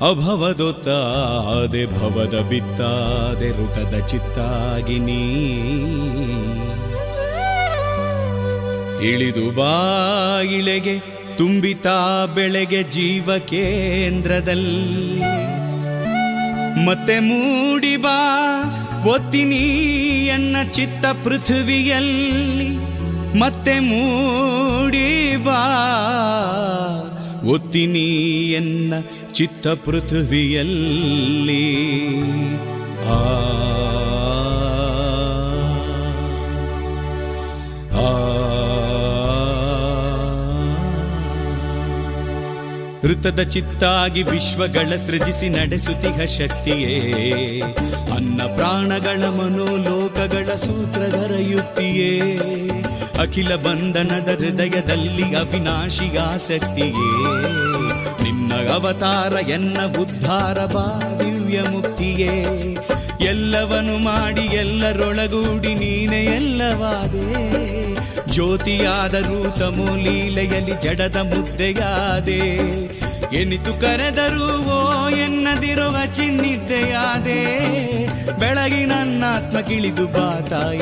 ಅಭವದೊತ್ತಾದೆ ಭವದ ಬಿತ್ತಾದೆ ಋತದ ಚಿತ್ತಾಗಿನಿ ಇಳಿದು ಬಾ ಇಳೆಗೆ, ತುಂಬಿತಾ ಬೆಳೆಗೆ ಜೀವ ಕೇಂದ್ರದಲ್ಲಿ. ಮತ್ತೆ ಮೂಡಿ ಬಾ ಒತ್ತಿನಿ ಎನ್ನ ಚಿತ್ತ ಪೃಥ್ವಿಯಲ್ಲಿ. ಮತ್ತೆ ಮೂಡಿ ಬಾ. ಒತ್ತಿನಿ ಎನ್ನ ಚಿತ್ತ ಪೃಥ್ವಿಯಲ್ಲಿ. ಆ. ಆ. ಋತದ ಚಿತ್ತಾಗಿ ವಿಶ್ವಗಳ ಸೃಜಿಸಿ ನಡೆಸುತ್ತಿಹ ಶಕ್ತಿಯೇ. ಅನ್ನ ಪ್ರಾಣಗಳ ಮನೋಲೋಕಗಳ ಸೂತ್ರಧರೆಯುತ್ತಿಯೇ ಅಖಿಲ ಬಂಧನದ ಹೃದಯದಲ್ಲಿ ಅವಿನಾಶಿ ಆಸಕ್ತಿಯೇ. ನಿನ್ನ ಅವತಾರ ಎನ್ನ ಉದ್ಧಾರ ಬಾ, ದಿವ್ಯ ಮುಕ್ತಿಯೇ. ಎಲ್ಲವನು ಮಾಡಿ ಎಲ್ಲರೊಳಗೂಡಿ ನೀನೆ ಎಲ್ಲವಾದೆ. ಜ್ಯೋತಿಯಾದ ತಮೋ ಲೀಲೆಯಲ್ಲಿ ಜಡದ ಮುದ್ದೆಯಾದೆ. ಎನಿತು ಕರೆದರೂ ಓ ಎನ್ನದಿರುವ ಚಿನ್ನಿದ್ದೆಯಾದೆ. ಬೆಳಗಿನನ್ನಾತ್ಮ ಕಿಳಿದು ಬಾತಾಯ